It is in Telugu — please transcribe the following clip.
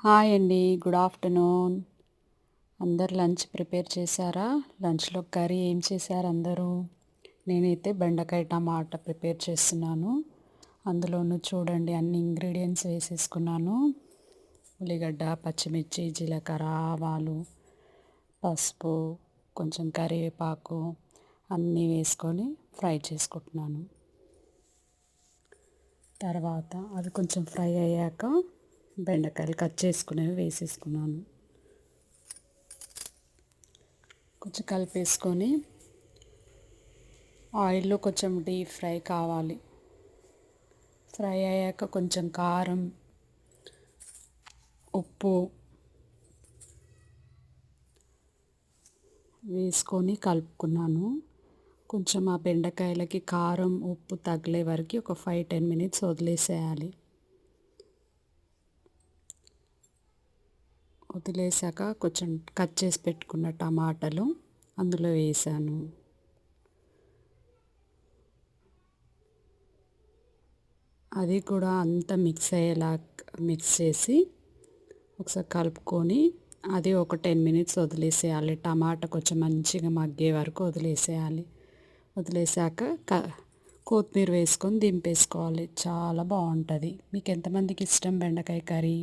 హాయ్ అండి గుడ్ ఆఫ్టర్నూన్. అందరు లంచ్ ప్రిపేర్ చేశారా? లంచ్లో కర్రీ ఏం చేశారు అందరూ? నేనైతే బెండకాయ టమాటా ప్రిపేర్ చేస్తున్నాను. అందులోనూ చూడండి అన్ని ఇంగ్రీడియంట్స్ వేసేసుకున్నాను. ఉల్లిగడ్డ పచ్చిమిర్చి జీలకర్ర ఆవాలు పసుపు కొంచెం కరివేపాకు అన్నీ వేసుకొని ఫ్రై చేసుకుంటున్నాను. తర్వాత అవి కొంచెం ఫ్రై అయ్యాక బెండకాయలు కట్ చేసుకునేవి వేసేసుకున్నాను. కొంచెం కలిపేసుకొని ఆయిల్లో కొంచెం డీప్ ఫ్రై కావాలి. ఫ్రై అయ్యాక కొంచెం కారం ఉప్పు వేసుకొని కలుపుకున్నాను. కొంచెం ఆ బెండకాయలకి కారం ఉప్పు తగిలే వరకు ఒక ఫైవ్ టెన్ మినిట్స్ వదిలేసేయాలి. వదిలేసాక కొంచెం కట్ చేసి పెట్టుకున్న టమాటాలు అందులో వేసాను. అది కూడా అంత మిక్స్ అయ్యేలా మిక్స్ చేసి ఒకసారి కలుపుకొని అది ఒక టెన్ మినిట్స్ వదిలేసేయాలి. టమాటా కొంచెం మంచిగా మగ్గే వరకు వదిలేసేయాలి. వదిలేసాక క కొత్తిమీర వేసుకొని దింపేసుకోవాలి. చాలా బాగుంటుంది. మీకు ఎంతమందికి ఇష్టం బెండకాయ కర్రీ?